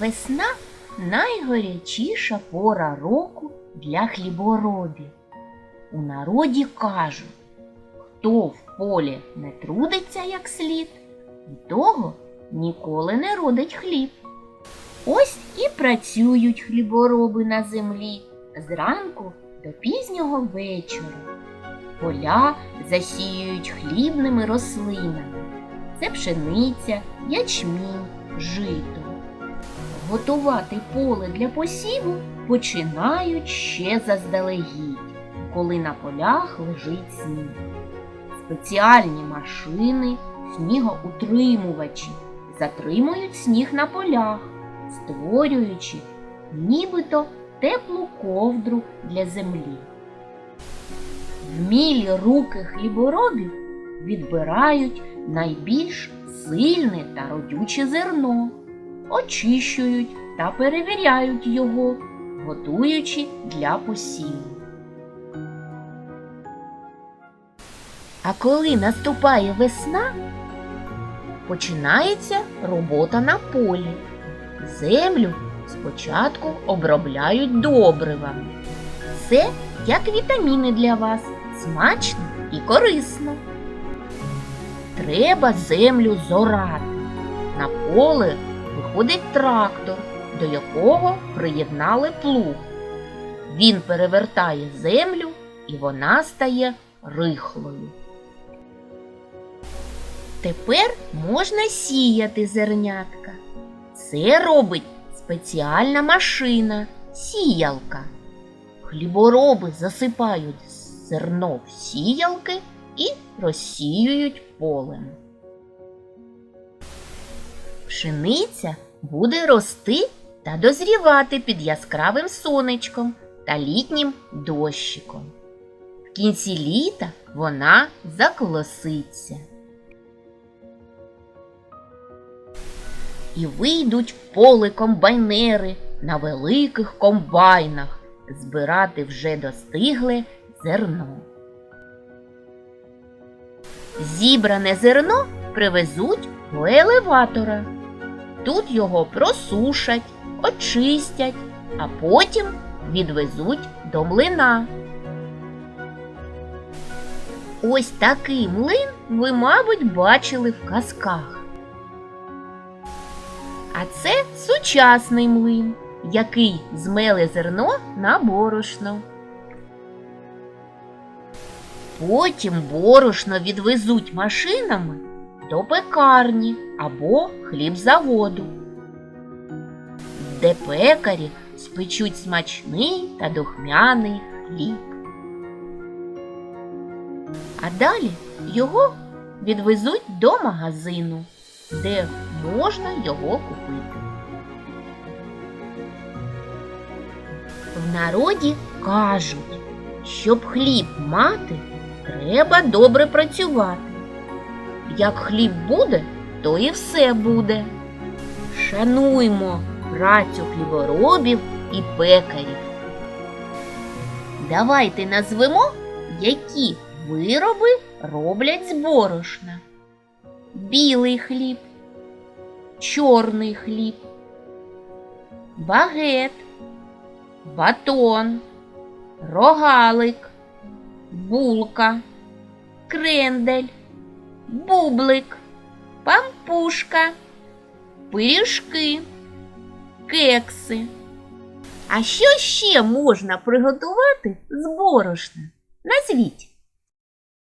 Весна найгарячіша пора року для хліборобів. У народі кажуть, хто в полі не трудиться як слід, і того ніколи не родить хліб. Ось і працюють хлібороби на землі зранку до пізнього вечора. Поля засіюють хлібними рослинами. Це пшениця, ячмінь, жито. Готувати поле для посіву починають ще заздалегідь, коли на полях лежить сніг. Спеціальні машини, снігоутримувачі затримують сніг на полях, створюючи нібито теплу ковдру для землі. Вмілі руки хліборобів відбирають найбільш сильне та родюче зерно очищують та перевіряють його, готуючи для посіву. А коли наступає весна, починається робота на полі. Землю спочатку обробляють добривами. Це як вітаміни для вас, смачно і корисно. Треба землю зорати. На поле виходить трактор, до якого приєднали плуг. Він перевертає землю і вона стає рихлою. Тепер можна сіяти зернятка. Це робить спеціальна машина сіялка. Хлібороби засипають зерно в сіялки і розсіюють полем. Пшениця буде рости та дозрівати під яскравим сонечком та літнім дощиком. В кінці літа вона заколоситься. І вийдуть в поле комбайнери на великих комбайнах збирати вже достигле зерно. Зібране зерно привезуть до елеватора. Тут його просушать, очистять, а потім відвезуть до млина. Ось такий млин ви, мабуть, бачили в казках. А це сучасний млин, який змеле зерно на борошно. Потім борошно відвезуть машинами до пекарні або хлібзаводу, де пекарі спечуть смачний та духмяний хліб. А далі його відвезуть до магазину, де можна його купити. В народі кажуть, щоб хліб мати, треба добре працювати. Як хліб буде, то і все буде. Шануймо працю хліборобів і пекарів. Давайте назвемо, які вироби роблять з борошна. Білий хліб, чорний хліб, багет, батон, рогалик, булка, крендель бублик, пампушка, пиріжки, кекси. А що ще можна приготувати з борошна? Назвіть.